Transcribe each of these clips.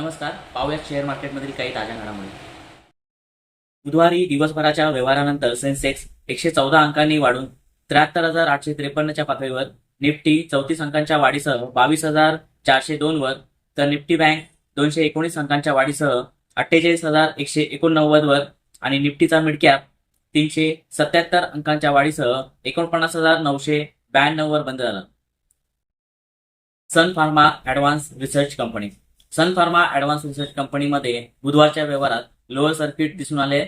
नमस्कार. पाहूयात शेअर मार्केटमधील काही ताज्या घडामोडी. बुधवारी दिवसभराच्या व्यवहारानंतर सेन्सेक्स एकशे चौदा अंकांनी वाढून त्र्याहत्तर हजार आठशे त्रेपन्नच्या पातळीवर निफ्टी चौतीस अंकांच्या वाढीसह बावीस हजार चारशे दोन वर तर निफ्टी बँक दोनशे एकोणीस अंकांच्या वाढीसह अठ्ठेचाळीस हजार एकशे एकोणनव्वद वर आणि निफ्टीचा मिडकॅप तीनशे सत्याहत्तर अंकांच्या वाढीसह एकोणपन्नास हजार नऊशे ब्याण्णव वर बंद झाला. Sun Pharma advance research company. Sun Pharma advance research कंपनीमध्ये बुधवारच्या व्यवहारात लोअर सर्किट दिसून आले.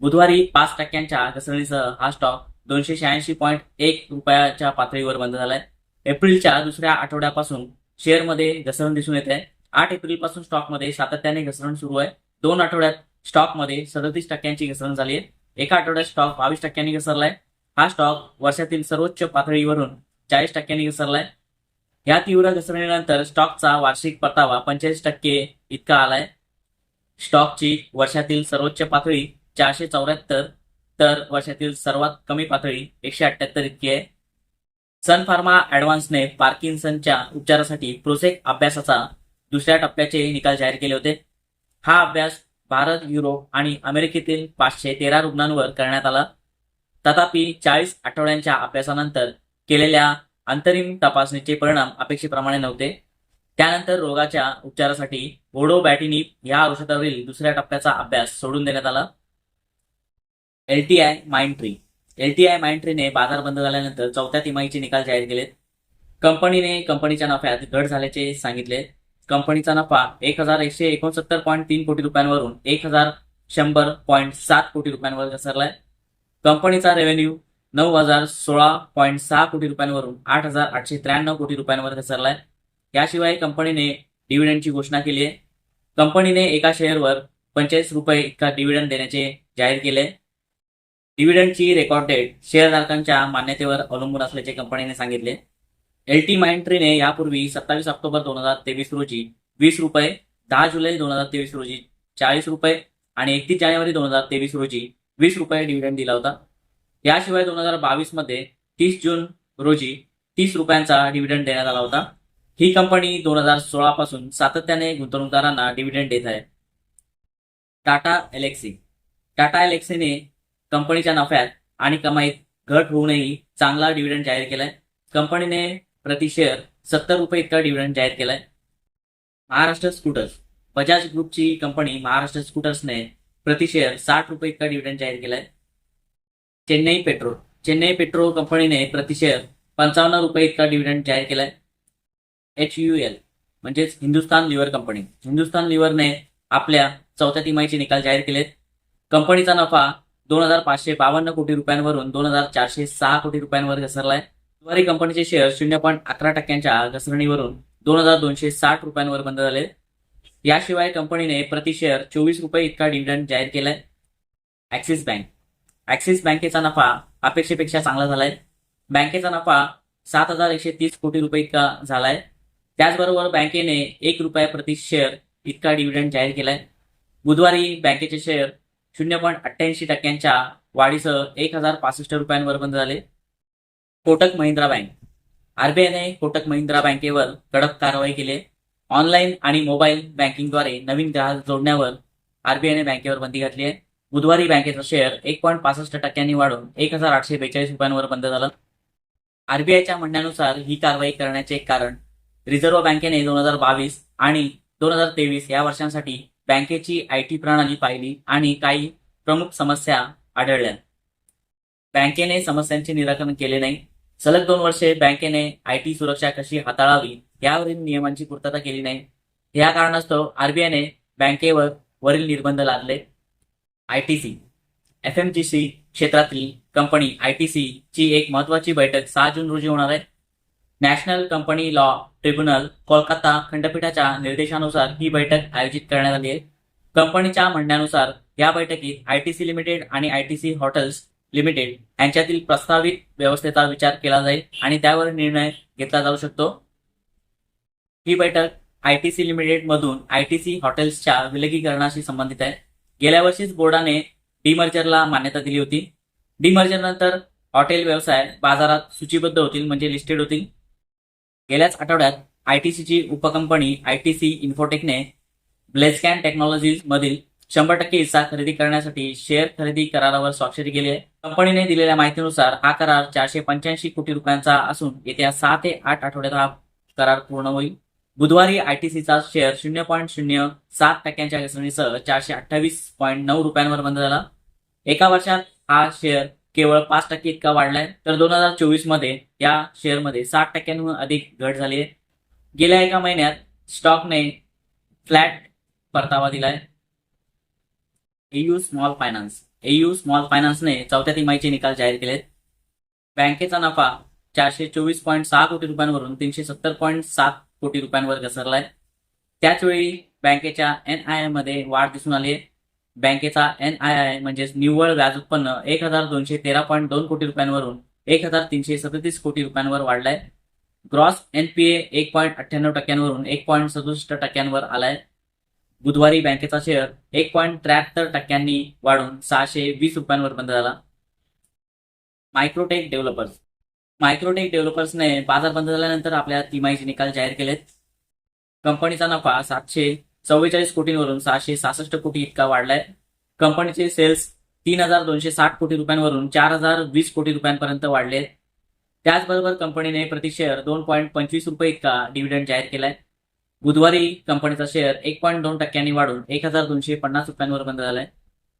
बुधवारी पाच टक्क्यांच्या घसरणीसह हा स्टॉक दोनशे शहाऐंशी पॉईंट एक रुपयाच्या पातळीवर बंद झालाय. एप्रिलच्या दुसऱ्या आठवड्यापासून शेअरमध्ये घसरण दिसून येते. आठ एप्रिलपासून स्टॉकमध्ये सातत्याने घसरण सुरू आहे. दोन आठवड्यात स्टॉकमध्ये सदतीस टक्क्यांची घसरण झाली आहे. एका आठवड्यात स्टॉक बावीस टक्क्यांनी घसरलाय. हा स्टॉक वर्षातील सर्वोच्च पातळीवरून चाळीस टक्क्यांनी घसरलाय. या तीव्र घसरणीनंतर स्टॉकचा वार्षिक परतावा पंचेचाळीस टक्के इतका आलाय. स्टॉकची वर्षातील सर्वोच्च पातळी चारशे चौऱ्याहत्तर तर वर्षातील सर्वात कमी पातळी एकशे अठ्याहत्तर इतकी आहे. सन फार्मा ऍडव्हान्सने पार्किन्सनच्या उपचारासाठी प्रोसेक अभ्यासाचा दुसऱ्या टप्प्याचे निकाल जाहीर केले होते. हा अभ्यास भारत युरोप आणि अमेरिकेतील पाचशे तेरा रुग्णांवर करण्यात आला. तथापि चाळीस आठवड्यांच्या अभ्यासानंतर केलेल्या अंतरिम तपासणीचे परिणाम अपेक्षेप्रमाणे नव्हते. त्यानंतर रोगाच्या उपचारासाठी ओडोबॅटिनिप या औषधावरील दुसऱ्या टप्प्याचा अभ्यास सोडून देण्यात आला. एलटीआय माइंट्री. एलटीआय माइंड ट्रीने बाजार बंद झाल्यानंतर चौथ्या तिमाहीचे निकाल जाहीर केलेत. कंपनीने कंपनीच्या नफ्यात घट झाल्याचे सांगितले. कंपनीचा नफा एक हजार एकशे एकोणसत्तर पॉईंट तीन कोटी रुपयांवरून एक हजार शंभर पॉईंट सात कोटी रुपयांवर घसरलाय. कंपनीचा रेव्हेन्यू नऊ हजार सोळा पॉईंट सहा कोटी रुपयांवरून आठ हजार आठशे त्र्याण्णव कोटी रुपयांवर घसरलाय याशिवाय कंपनीने डिव्हिडंडची घोषणा केली आहे. कंपनीने एका शेअरवर पंचेचाळीस रुपये इतका डिव्हिडंड देण्याचे जाहीर केले डिव्हिडंडची रेकॉर्ड डेट शेअरधारकांच्या मान्यतेवर अवलंबून असल्याचे कंपनीने सांगितले एल टी माइंट्रीने यापूर्वी सत्तावीस ऑक्टोबर दोन हजार तेवीस रोजी वीस रुपये दहा जुलै दोन हजार तेवीस रोजी चाळीस रुपये आणि एकतीस जानेवारी दोन हजार तेवीस रोजी वीस रुपये डिव्हिडंड दिला होता. याशिवाय दोन हजार बावीसमध्ये तीस जून रोजी तीस रुपयांचा डिव्हिडंड देण्यात आला होता. ही कंपनी दोन हजार सोळा पासून सातत्याने गुंतवणूकदारांना डिव्हिडंड देत आहे. टाटा एलेक्सी. टाटा एलेक्सीने कंपनीच्या नफ्यात आणि कमाईत घट होऊनही चांगला डिव्हिडंड जाहीर केलाय. कंपनीने प्रति शेअर सत्तर रुपये इतका डिव्हिडंड जाहीर केलाय. महाराष्ट्र स्कूटर्स बजाज ग्रुपची कंपनी महाराष्ट्र स्कूटर्सने प्रति शेअर साठ रुपये इतका डिव्हिडंड जाहीर केलाय. चेन्नई पेट्रोल. चेन्नई पेट्रोल कंपनीने प्रतिशेअर पंचावन्न रुपये इतका डिव्हिडंड जाहीर केलाय. एच यू एल म्हणजेच हिंदुस्तान लिव्हर कंपनी. हिंदुस्तान लिव्हरने आपल्या चौथ्या तिमाहीचे निकाल जाहीर केलेत. कंपनीचा नफा दोन हजार पाचशे बावन्न कोटी रुपयांवरून दोन हजार चारशे सहा कोटी रुपयांवर घसरलाय. बुधवारी कंपनीचे शेअर शून्य पॉईंट अकरा टक्क्यांच्या घसरणीवरून दोन हजार दोनशे साठ रुपयांवर बंद झाले. याशिवाय कंपनीने प्रति शेअर चोवीस रुपये इतका डिव्हिडंड जाहीर केलाय. ऍक्सिस बँक ऍक्सिस बँकेचा नफा अपेक्षेपेक्षा चांगला झालाय. बँकेचा नफा सात हजार एकशे तीस कोटी रुपये इतका झालाय. त्याचबरोबर बँकेने एक रुपया प्रति शेअर इतका डिव्हिडंड जाहीर केलाय. बुधवारी बँकेचे शेअर शून्य पॉईंट अठ्ठ्याऐंशी टक्क्यांच्या वाढीसह एक हजार पासष्ट रुपयांवर बंद झाले. कोटक महिंद्रा बँक. आरबीआयने कोटक महिंद्रा बँकेवर कडक कारवाई केली ऑनलाईन आणि मोबाईल बँकिंगद्वारे नवीन ग्राहक जोडण्यावर आरबीआयने बँकेवर बंदी घातली आहे. बुधवारी बँकेचा शेअर एक पॉईंट पासष्ट टक्क्यांनी वाढून एक हजार आठशे बेचाळीस रुपयांवर बंद झाला. आरबीआयच्या म्हणण्यानुसार ही कारवाई करण्याचे एक कारण रिझर्व्ह बँकेने दोन हजार बावीस आणि दोन हजार तेवीस या वर्षांसाठी बँकेची आय टी प्रणाली पाहिली आणि काही प्रमुख समस्या आढळल्या. बँकेने समस्यांचे निराकरण केले नाही. सलग दोन वर्षे बँकेने आय टी सुरक्षा कशी हाताळावी यावरील नियमांची पूर्तता केली नाही. या कारणास्तव आरबीआयने बँकेवर वरील निर्बंध लादले. ITC F M C G क्षेत्रातील कंपनी आयटीसी ची एक महत्वाची बैठक सहा जून रोजी होणार आहे. National company law tribunal Kolkata खंडपीठाच्या निर्देशानुसार ही बैठक आयोजित करण्यात आली आहे. कंपनीच्या म्हणण्यानुसार या बैठकीत आयटीसी लिमिटेड आणि आयटीसी हॉटेल्स लिमिटेड यांच्यातील प्रस्तावित व्यवस्थेचा विचार केला जाईल आणि त्यावर निर्णय घेतला जाऊ शकतो. ही बैठक आयटीसी लिमिटेड मधून आयटीसी हॉटेल्सच्या विलगीकरणाशी संबंधित आहे. गेल्या वर्षीच बोर्डाने डीमर्जरला मान्यता दिली होती. डीमर्जर नंतर हॉटेल व्यवसाय बाजारात सूचीबद्ध होतील म्हणजे लिस्टेड होतील. गेल्याच आठवड्यात आयटीसीची उपकंपनी आयटीसी इन्फोटेकने ब्लेस्कॅन टेक्नॉलॉजीज मधील शंभर टक्के हिस्सा खरेदी करण्यासाठी शेअर खरेदी करारावर स्वाक्षरी केली आहे. कंपनीने दिलेल्या माहितीनुसार हा करार चारशे पंच्याऐंशी कोटी रुपयांचा असून येत्या सहा ते आठ आठवड्यात हा करार पूर्ण होईल. बुधवारी आयटीसीचा शेअर शून्य पॉईंट शून्य सात टक्क्यांच्या घसरणीसह चारशे अठ्ठावीस पॉईंट नऊ रुपयांवर बंद झाला. एका वर्षात हा शेअर केवळ पाच टक्के इतका वाढलाय. तर दोन हजार चोवीसमध्ये या शेअरमध्ये साठ टक्क्यांहून अधिक घट झाली आहे. गेल्या एका महिन्यात स्टॉकने फ्लॅट परतावा दिलाय. AU small finance AU small फायनान्सने चौथ्या तिमाहीचे निकाल जाहीर केलेत. बँकेचा नफा चारशे चोवीस पॉईंट सहा कोटी रुपयांवरून तीनशे सत्तर पॉईंट सात कोटी रुपयांवर घसरलाय. त्याचवेळी बँकेच्या एन आय आयमध्ये वाढ दिसून आली आहे बँकेचा एन आय आय म्हणजेच निव्वळ व्याज उत्पन्न एक हजार दोनशे तेरा पॉईंट दोन कोटी रुपयांवरून एक हजार तीनशे सदतीस कोटी रुपयांवर वाढलाय. ग्रॉस एनपीए एक पॉईंट अठ्ठ्याण्णव टक्क्यांवरून एक पॉईंट सदुसष्ट टक्क्यांवर आलाय. बुधवारी बँकेचा शेअर एक पॉईंट त्र्याहत्तर टक्क्यांनी वाढून सहाशे वीस रुपयांवर बंद झाला. मायक्रोटेक डेव्हलपर्स. मायक्रोटेक डेव्हलपर्सने बाजार बंद झाल्यानंतर आपल्या तिमाहीचे निकाल जाहीर केलेत. कंपनीचा नफा सातशे चव्वेचाळीस कोटींवरून सहाशे सहासष्ट कोटी इतका वाढलाय. कंपनीचे सेल्स तीन हजार दोनशे साठ कोटी रुपयांवरून चार हजार वीस कोटी रुपयांपर्यंत वाढले. त्याचबरोबर कंपनीने प्रति शेअर दोन पॉईंट पंचवीस रुपये इतका डिव्हिडंड जाहीर केलाय. बुधवारी कंपनीचा शेअर एक पॉईंट दोन टक्क्यांनी वाढून एक हजार दोनशे पन्नास रुपयांवर बंद झालाय.